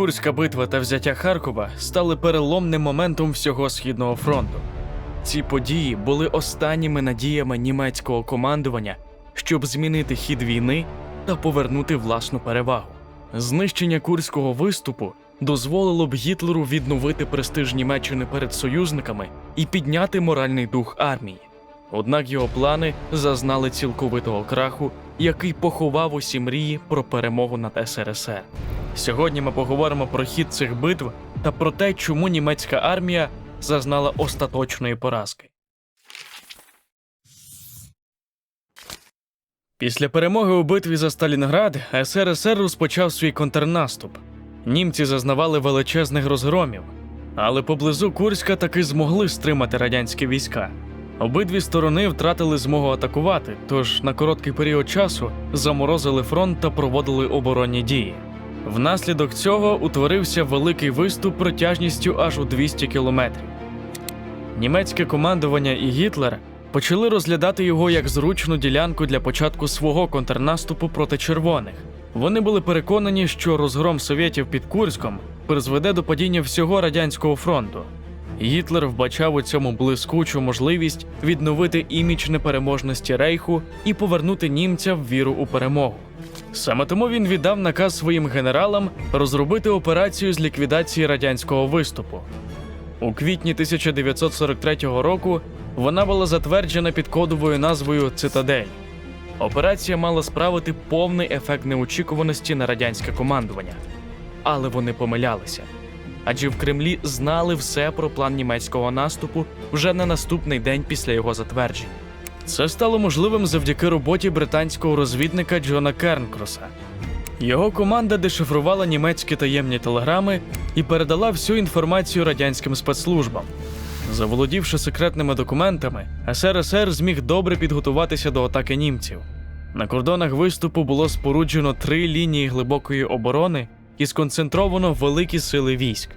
Курська битва та взяття Харкова стали переломним моментом всього східного фронту. Ці події були останніми надіями німецького командування, щоб змінити хід війни та повернути власну перевагу. Знищення курського виступу дозволило б Гітлеру відновити престиж Німеччини перед союзниками і підняти моральний дух армії. Однак його плани зазнали цілковитого краху, який поховав усі мрії про перемогу над СРСР. Сьогодні ми поговоримо про хід цих битв та про те, чому німецька армія зазнала остаточної поразки. Після перемоги у битві за Сталінград СРСР розпочав свій контрнаступ. Німці зазнавали величезних розгромів, але поблизу Курська таки змогли стримати радянські війська. Обидві сторони втратили змогу атакувати, тож на короткий період часу заморозили фронт та проводили оборонні дії. Внаслідок цього утворився великий виступ протяжністю аж у 200 кілометрів. Німецьке командування і Гітлер почали розглядати його як зручну ділянку для початку свого контрнаступу проти червоних. Вони були переконані, що розгром совєтів під Курськом призведе до падіння всього радянського фронту. Гітлер вбачав у цьому блискучу можливість відновити імідж непереможності Рейху і повернути німцям віру у перемогу. Саме тому він віддав наказ своїм генералам розробити операцію з ліквідації радянського виступу. У квітні 1943 року вона була затверджена під кодовою назвою Цитадель. Операція мала справити повний ефект неочікуваності на радянське командування. Але вони помилялися. Адже в Кремлі знали все про план німецького наступу вже на наступний день після його затвердження. Це стало можливим завдяки роботі британського розвідника Джона Кернкроса. Його команда дешифрувала німецькі таємні телеграми і передала всю інформацію радянським спецслужбам. Заволодівши секретними документами, СРСР зміг добре підготуватися до атаки німців. На кордонах виступу було споруджено три лінії глибокої оборони і сконцентровано великі сили військ.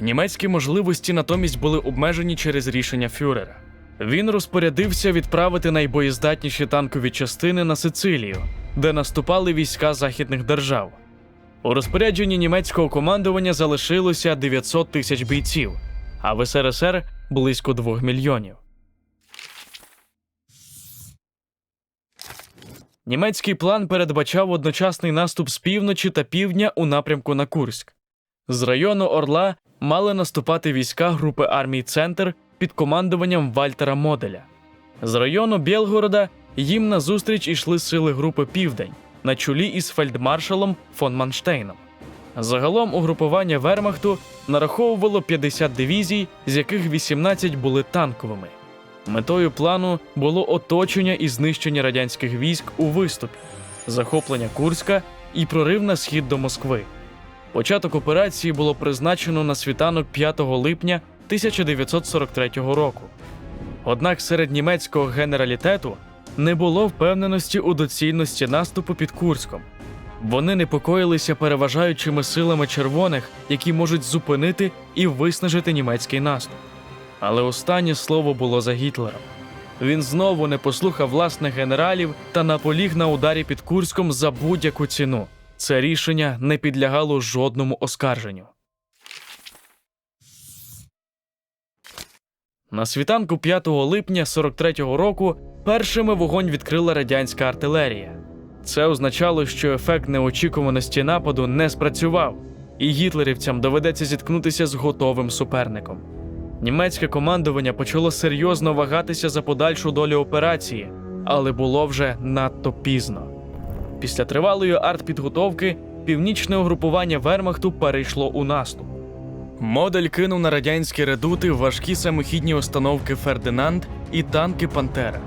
Німецькі можливості натомість були обмежені через рішення фюрера. Він розпорядився відправити найбоєздатніші танкові частини на Сицилію, де наступали війська західних держав. У розпорядженні німецького командування залишилося 900 тисяч бійців, а в СРСР близько 2 мільйонів. Німецький план передбачав одночасний наступ з півночі та півдня у напрямку на Курськ. З району Орла мали наступати війська групи армій Центр під командуванням Вальтера Моделя. З району Білгорода їм назустріч ішли сили групи Південь на чолі із фельдмаршалом фон Манштейном. Загалом угрупування Вермахту нараховувало 50 дивізій, з яких 18 були танковими. Метою плану було оточення і знищення радянських військ у виступі, захоплення Курська і прорив на схід до Москви. Початок операції було призначено на світанок 5 липня 1943 року. Однак серед німецького генералітету не було впевненості у доцільності наступу під Курськом. Вони непокоїлися переважаючими силами червоних, які можуть зупинити і виснажити німецький наступ. Але останнє слово було за Гітлером. Він знову не послухав власних генералів та наполіг на ударі під Курськом за будь-яку ціну. Це рішення не підлягало жодному оскарженню. На світанку 5 липня 43-го року першими вогонь відкрила радянська артилерія. Це означало, що ефект неочікуваності нападу не спрацював, і гітлерівцям доведеться зіткнутися з готовим суперником. Німецьке командування почало серйозно вагатися за подальшу долю операції, але було вже надто пізно. Після тривалої артпідготовки північне угрупування Вермахту перейшло у наступ. Модель кинув на радянські редути важкі самохідні установки Фердинанд і танки Пантера.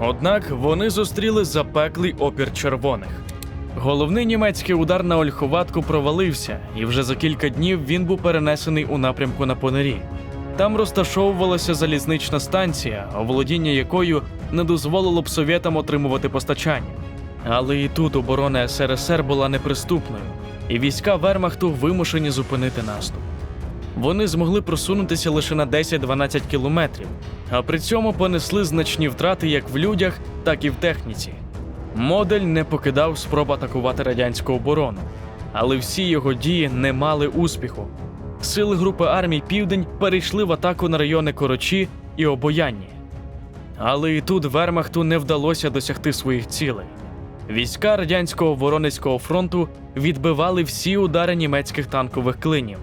Однак вони зустріли запеклий опір червоних. Головний німецький удар на Ольховатку провалився, і вже за кілька днів він був перенесений у напрямку на Понері. Там розташовувалася залізнична станція, оволодіння якою не дозволило б совєтам отримувати постачання. Але і тут оборона СРСР була неприступною, і війська Вермахту вимушені зупинити наступ. Вони змогли просунутися лише на 10-12 кілометрів, а при цьому понесли значні втрати як в людях, так і в техніці. Модель не покидав спроб атакувати радянську оборону. але всі його дії не мали успіху. Сили групи армій Південь перейшли в атаку на райони Корочі і Обоянні. Але і тут Вермахту не вдалося досягти своїх цілей. Війська радянського Воронезького фронту відбивали всі удари німецьких танкових клинів.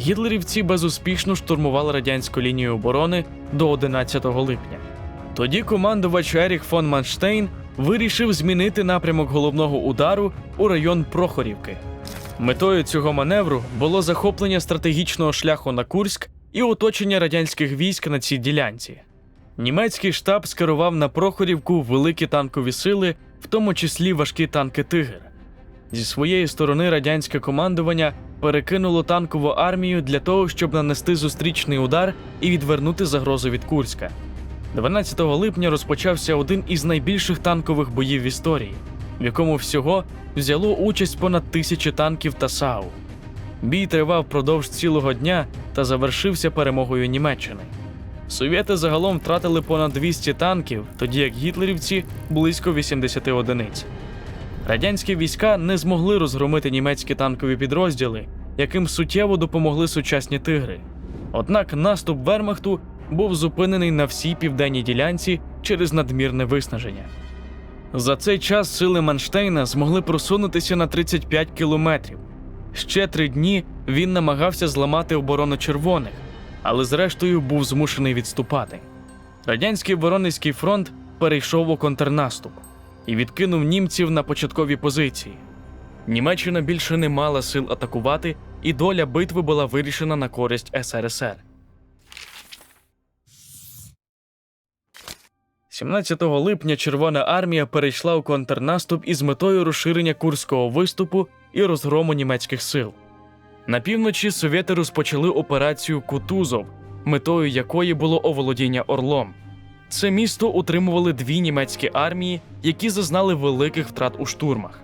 Гітлерівці безуспішно штурмували радянську лінію оборони до 11 липня. Тоді командувач Еріх фон Манштейн вирішив змінити напрямок головного удару у район Прохорівки. Метою цього маневру було захоплення стратегічного шляху на Курськ і оточення радянських військ на цій ділянці. Німецький штаб скерував на Прохорівку великі танкові сили, в тому числі важкі танки Тигр. Зі своєї сторони радянське командування перекинуло танкову армію для того, щоб нанести зустрічний удар і відвернути загрозу від Курська. 12 липня розпочався один із найбільших танкових боїв в історії, в якому всього взяло участь понад тисячі танків та САУ. Бій тривав впродовж цілого дня та завершився перемогою Німеччини. Совєти загалом втратили понад 200 танків, тоді як гітлерівці близько 80 одиниць. Радянські війська не змогли розгромити німецькі танкові підрозділи, яким суттєво допомогли сучасні тигри. Однак наступ Вермахту був зупинений на всій південній ділянці через надмірне виснаження. За цей час сили Манштейна змогли просунутися на 35 кілометрів. Ще три дні він намагався зламати оборону червоних, але зрештою був змушений відступати. Радянський Воронезький фронт перейшов у контрнаступ і відкинув німців на початкові позиції. Німеччина більше не мала сил атакувати, і доля битви була вирішена на користь СРСР. 17 липня Червона армія перейшла у контрнаступ із метою розширення курського виступу і розгрому німецьких сил. На півночі совєти розпочали операцію Кутузов, метою якої було оволодіння Орлом. Це місто утримували дві німецькі армії, які зазнали великих втрат у штурмах.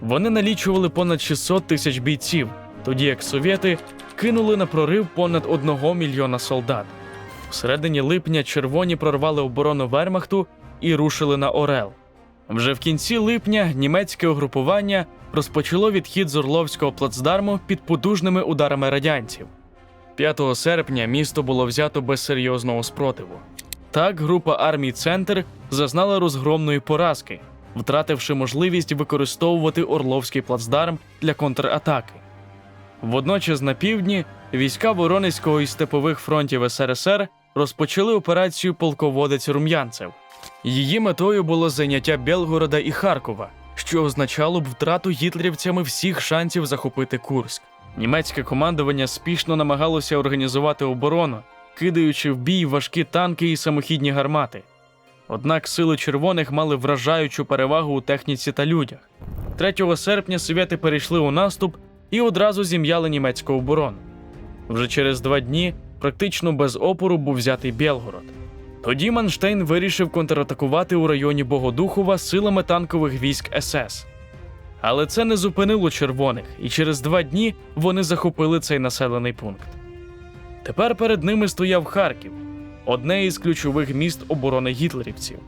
Вони налічували понад 600 тисяч бійців, тоді як совєти кинули на прорив понад 1 мільйона солдат. В середині липня червоні прорвали оборону Вермахту і рушили на Орел. Вже в кінці липня німецьке угрупування розпочало відхід з Орловського плацдарму під потужними ударами радянців. 5 серпня місто було взято без серйозного спротиву. Так, група армій Центр зазнала розгромної поразки, втративши можливість використовувати Орловський плацдарм для контратаки. Водночас на півдні війська Воронезького і степових фронтів СРСР розпочали операцію полководець Рум'янцев. Її метою було зайняття Белгорода і Харкова, що означало б втрату гітлерівцями всіх шансів захопити Курськ. Німецьке командування спішно намагалося організувати оборону, кидаючи в бій важкі танки і самохідні гармати. Однак сили червоних мали вражаючу перевагу у техніці та людях. 3 серпня совєти перейшли у наступ і одразу зім'яли німецьку оборону. Вже через два дні практично без опору був взятий Білгород. Тоді Манштейн вирішив контратакувати у районі Богодухова силами танкових військ СС. Але це не зупинило червоних, і через два дні вони захопили цей населений пункт. Тепер перед ними стояв Харків, одне із ключових міст оборони гітлерівців.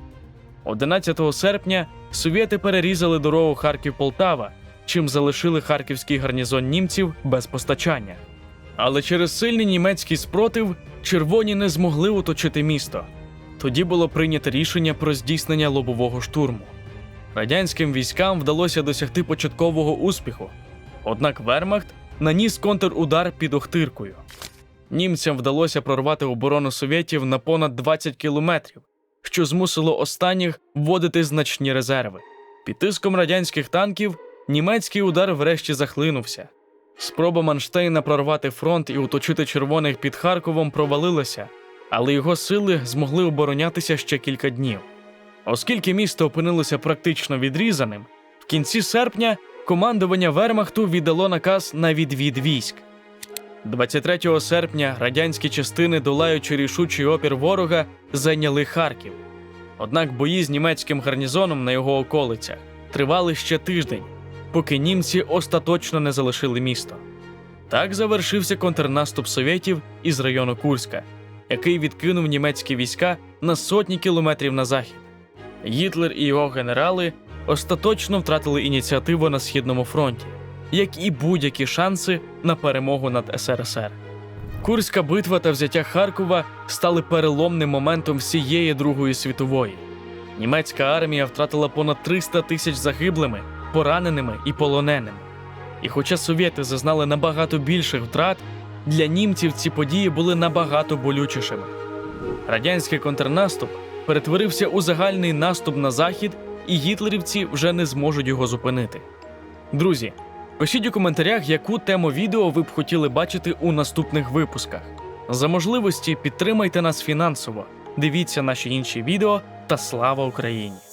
11 серпня совєти перерізали дорогу Харків-Полтава, чим залишили харківський гарнізон німців без постачання. Але через сильний німецький спротив червоні не змогли оточити місто. Тоді було прийнято рішення про здійснення лобового штурму. Радянським військам вдалося досягти початкового успіху, однак Вермахт наніс контрудар під Охтиркою. Німцям вдалося прорвати оборону совєтів на понад 20 кілометрів, що змусило останніх вводити значні резерви. Під тиском радянських танків німецький удар врешті захлинувся. Спроба Манштейна прорвати фронт і оточити червоних під Харковом провалилася, але його сили змогли оборонятися ще кілька днів. Оскільки місто опинилося практично відрізаним, в кінці серпня командування Вермахту віддало наказ на відвід військ. 23 серпня радянські частини, долаючи рішучий опір ворога, зайняли Харків. Однак бої з німецьким гарнізоном на його околицях тривали ще тиждень, поки німці остаточно не залишили місто. Так завершився контрнаступ совєтів із району Курська, який відкинув німецькі війська на сотні кілометрів на захід. Гітлер і його генерали остаточно втратили ініціативу на східному фронті. Як і будь-які шанси на перемогу над СРСР. Курська битва та взяття Харкова стали переломним моментом всієї Другої світової. Німецька армія втратила понад 300 тисяч загиблими, пораненими і полоненими. І хоча совєти зазнали набагато більших втрат, для німців ці події були набагато болючішими. Радянський контрнаступ перетворився у загальний наступ на захід, і гітлерівці вже не зможуть його зупинити. Друзі, пишіть у коментарях, яку тему відео ви б хотіли бачити у наступних випусках. За можливості підтримайте нас фінансово, дивіться наші інші відео та слава Україні!